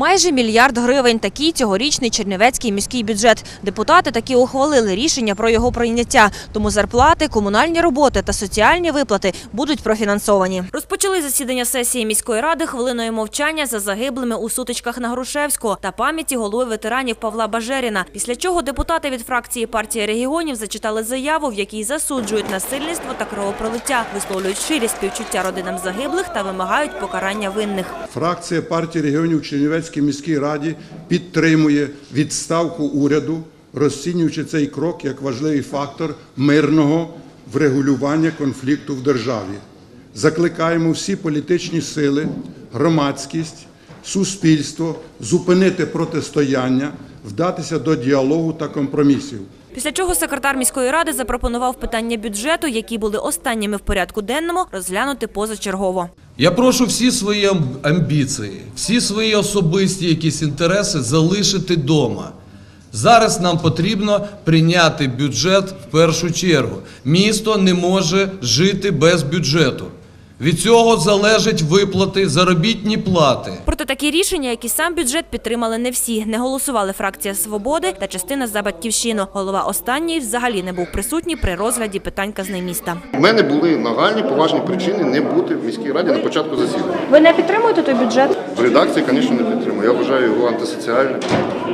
Майже мільярд гривень – такий цьогорічний Чернівецький міський бюджет. Депутати таки ухвалили рішення про його прийняття. Тому зарплати, комунальні роботи та соціальні виплати будуть профінансовані. Розпочали засідання сесії міської ради хвилиною мовчання за загиблими у сутичках на Грушевського та пам'яті голови ветеранів Павла Бажеріна. Після чого депутати від фракції партії регіонів зачитали заяву, в якій засуджують насильництво та кровопролиття, висловлюють щирі співчуття родинам загиблих та вимагають покарання винних. Фракція партії регіонів у Чернівецькій міській раді підтримує відставку уряду, розцінюючи цей крок як важливий фактор мирного врегулювання конфлікту в державі. Закликаємо всі політичні сили, громадськість, суспільство зупинити протистояння, вдатися до діалогу та компромісів. Після чого секретар міської ради запропонував питання бюджету, які були останніми в порядку денному, розглянути позачергово. Я прошу всі свої амбіції, всі свої особисті якісь інтереси залишити вдома. Зараз нам потрібно прийняти бюджет в першу чергу. Місто не може жити без бюджету. Від цього залежать виплати, заробітні плати. Проте такі рішення, як і сам бюджет, підтримали не всі. Не голосували фракція «Свободи» та частина «За батьківщину». Голова останньої взагалі не був присутній при розгляді питань казни міста. У мене були нагальні поважні причини не бути в міській раді на початку засідання. Ви не підтримуєте той бюджет? В редакції, звісно, не підтримую. Я вважаю його антисоціальним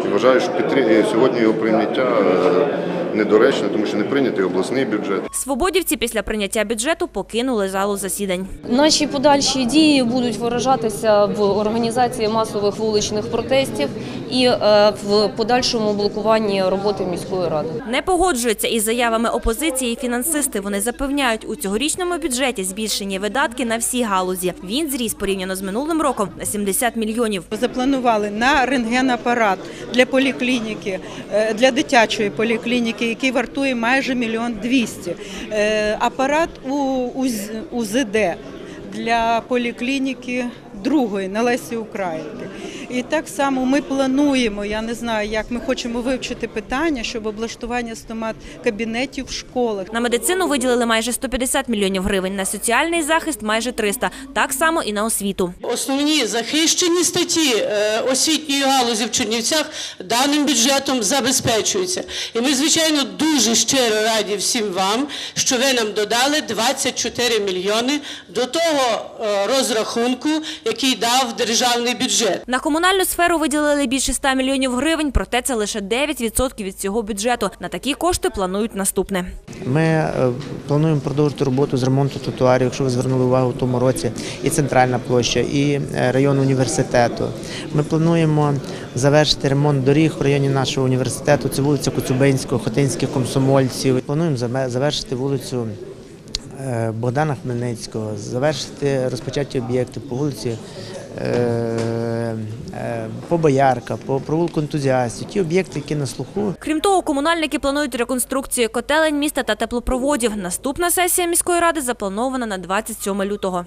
і вважаю, що підтри- сьогодні його прийняття е, недоречне, тому що не прийнятий обласний бюджет. Свободівці після прийняття бюджету покинули залу засідань. Наші подальші дії будуть виражатися в організації масових вуличних протестів і е, в подальшому блокуванні роботи міської ради. Не погоджуються із заявами опозиції фінансисти. Вони запевняють, у цьогорічному бюджеті збільшені видатки на всі галузі. Він зріс порівняно з минулим роком на 70 мільйонів. Запланували на рентгенапарат для поліклініки, е, для дитячої поліклініки, який вартує майже мільйон двісті. Е, Апарат у УЗД для поліклініки другої на Лесі Українки. І так само ми плануємо, я не знаю, як ми хочемо вивчити питання, щоб облаштування стомат кабінетів в школах. На медицину виділили майже 150 мільйонів гривень, на соціальний захист майже 300. Так само і на освіту. Основні захищені статті е, освітньої галузі в Чернівцях даним бюджетом забезпечуються. І ми, звичайно, дуже щиро раді всім вам, що ви нам додали 24 мільйони до того е, розрахунку, який дав державний бюджет. На комунальну сферу виділили більше 100 мільйонів гривень, проте це лише 9% від цього бюджету. На такі кошти планують наступне. Ми е, плануємо продовжити роботу з ремонту тротуарів, якщо ви звернули увагу в тому році, і центральна площа, і е, район університету. Ми плануємо завершити ремонт доріг в районі нашого університету. Це вулиця Коцюбинського, Хотинських комсомольців. Плануємо завершити вулицю е, Богдана Хмельницького, завершити розпочаті об'єкти по вулиці. По Боярка, по провулку ентузіастів, ті об'єкти, які на слуху, Крім того, комунальники планують реконструкцію котелень міста та теплопроводів. Наступна сесія міської ради запланована на 27 лютого.